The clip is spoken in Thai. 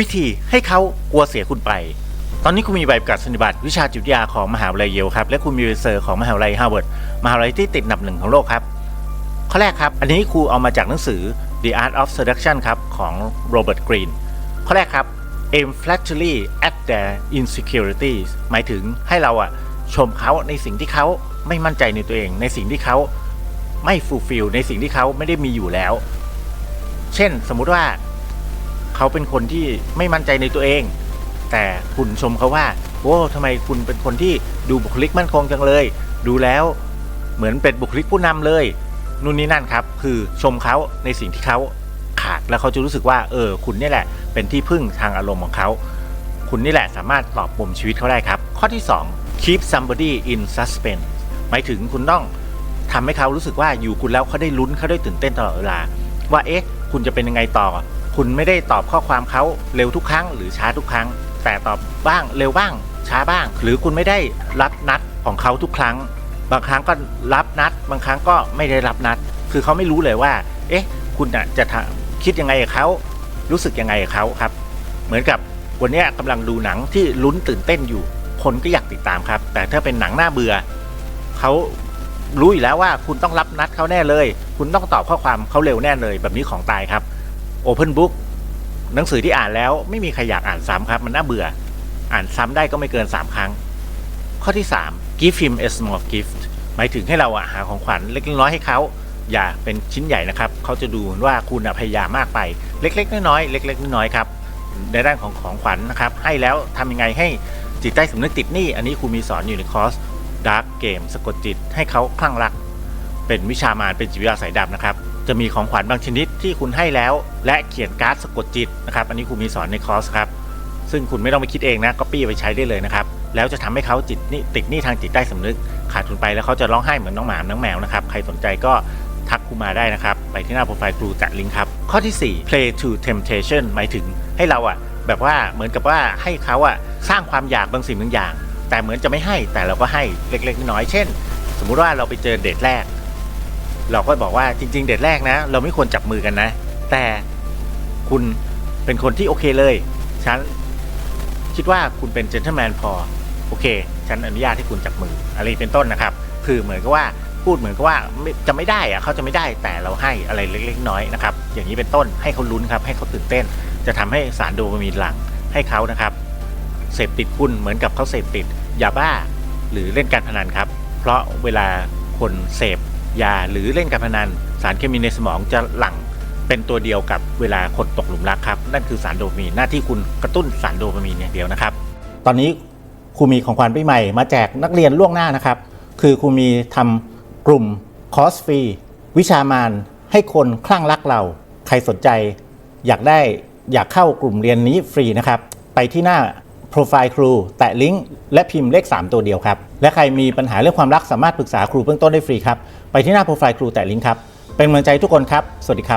วิธีให้เขากลัวเสียคุณไป ตอนนี้คุณมีใบประกาศนียบัตรวิชาจิตวิทยาของมหาวิทยาลัยเยลครับ และคุณมีเซอร์ของมหาวิทยาลัยฮาร์วาร์ดมหาวิทยาลัยที่ติดอันดับหนึ่งของโลกครับ ข้อแรกครับ อันนี้ครูเอามาจากหนังสือ The Art of Seduction ครับของโรเบิร์ตกรีนข้อแรกครับ aim flatly at their insecurities หมายถึงให้เราอะชมเขาในสิ่งที่เขาไม่มั่นใจในตัวเอง ในสิ่งที่เขาไม่ fulfill ในสิ่งที่เขาไม่ได้มีอยู่แล้ว เช่น สมมุติว่า เขาเป็นคนที่ไม่มั่นใจในตัวเอง แต่คุณชมเขาว่าโอ้ทำไมคุณเป็นคนที่ดูบุคลิกมั่นคงจังเลย ดูแล้วเหมือนเป็นบุคลิกผู้นำเลยนู่นนี่นั่นครับ คือชมเขาในสิ่งที่เขาขาดแล้วเขาจะรู้สึกว่า เออ คุณนี่แหละ เป็นที่พึ่งทางอารมณ์ของเขาคุณนี่แหละสามารถตอบปมชีวิตเขาได้ครับ ข้อที่ 2 keep somebody in suspense หมายถึงคุณต้องทำให้เขารู้สึกว่าอยู่คุณแล้วเขาได้ลุ้นเขาได้ตื่นเต้นตลอดเวลา ว่าเอ๊ะ คุณจะเป็นยังไงต่อ คุณไม่ได้ตอบข้อความเขาเร็วทุกครั้งหรือช้าทุกครั้ง แต่ตอบบ้างเร็วบ้าง ช้าบ้าง หรือคุณไม่ได้รับนัดของเขาทุกครั้ง บางครั้งก็รับนัด บางครั้งก็ไม่ได้รับนัด คือเขาไม่รู้เลยว่า เอ๊ะ คุณน่ะจะคิดยังไงกับเขารู้สึกยังไงกับเขาครับ เหมือนกับวันนี้ยกำลังดูหนังที่ลุ้นตื่นเต้นอยู่ คนก็อยากติดตามครับ แต่ถ้าเป็นหนังหน้าเบื่อเขารู้อยู่แล้วว่าคุณต้องรับนัดเขาแน่เลย คุณต้องตอบข้อความเขาเร็วแน่เลย แบบนี้ของตายครับ Open Book หนังสือที่อ่านแล้วไม่มีใครอยากอ่านซ้ำครับ มันน่าเบื่อ อ่านซ้ำได้ก็ไม่เกิน 3 ครั้ง ข้อที่ 3 give him a small gift หมายถึงให้เราหาของขวัญเล็กน้อยให้เขาอย่าเป็นชิ้นใหญ่นะครับ เขาจะดูว่าคุณพยายามมากไป เล็ก ๆ น้อยๆเล็ก ๆ น้อยๆครับในด้านของของขวัญนะครับ ให้แล้วทำยังไงให้จิตใต้สำนึกติดหนี้ อันนี้ครูมีสอนอยู่ในคอร์ส Dark Game สะกดจิต ให้เขาคลั่งรัก เป็นวิชามารเป็นจิตวิทยาสายดำนะครับ จะมีของขวัญบางชนิดที่คุณให้แล้ว และเขียนการ์ดสะกดจิตนะครับ อันนี้ครูมีสอนในคอร์สครับ ซึ่งคุณไม่ต้องไปคิดเองนะก็ปี้ไปใช้ได้เลยนะครับ แล้วจะทำให้เขาจิตนี่ติดนี้ทางจิตใต้สำนึก ขาดทุนไปแล้วเขาจะร้องไห้เหมือนน้องหมาน้องแมวนะครับ ใครสนใจก็ทักครูมาได้นะครับ ไปที่หน้าโปรไฟล์ครูจัดลิงก์ครับ ข้อที่ 4 play to temptation หมายถึงให้เราอะแบบว่าเหมือนกับว่าให้เขาอะสร้างความอยากบางสิ่งบางอย่าง แต่เหมือนจะไม่ให้แต่เราก็ให้เล็กๆน้อยๆเช่น สมมุติว่าเราไปเจอเดทแรก เราก็บอกว่าจริง ๆ เดทแรกนะ เราไม่ควรจับมือกันนะ แต่คุณเป็นคนที่โอเคเลย ฉันคิดว่าคุณเป็นเจนเท l แมนพอ โอเค ฉันอนุญาตให้คุณจับมือ อะไรเป็นต้นนะครับ คือเหมือนกับว่าพูดเหมือนกับว่าจะไม่ได้อะเขาจะไม่ได้แต่เราให้อะไรเล็กๆน้อยๆนะครับ อย่างนี้เป็นต้นให้เขาลุ้นครับ ให้เขาตื่นเต้น จะทำให้สารโดปามีนหลังให้เขานะครับ เสพติดคุณเหมือนกับเขาเสพติดยาบ้าหรือเล่นการพนันครับ เพราะเวลาคนเสพ ยาหรือเล่นการพนัน สารเคมีในสมองจะหลั่งเป็นตัวเดียวกับเวลาคนตกหลุมรักครับ นั่นคือสารโดปามีนหน้าที่คุณกระตุ้นสารโดปามีนอย่างเดียวนะครับ ตอนนี้ครูมีของขวัญปีใหม่มาแจกนักเรียนล่วงหน้านะครับ คือครูมีทำกลุ่มคอร์สฟรีวิชามานให้คนคลั่งรักเรา ใครสนใจ อยากได้อยากเข้ากลุ่มเรียนนี้ฟรีนะครับ ไปที่หน้า รไฟล์ครูแตะลิงก์และพิมพ์เลข 3 ตัวเดียวครับ และใครมีปัญหาเรื่องความรักสามารถปรึกษาครูเบื้องต้นได้ฟรีครับ ไปที่หน้าโปรไฟล์ครูแตะลิงก์ครับ เป็นกำลังใจทุกคนครับ สวัสดีครับ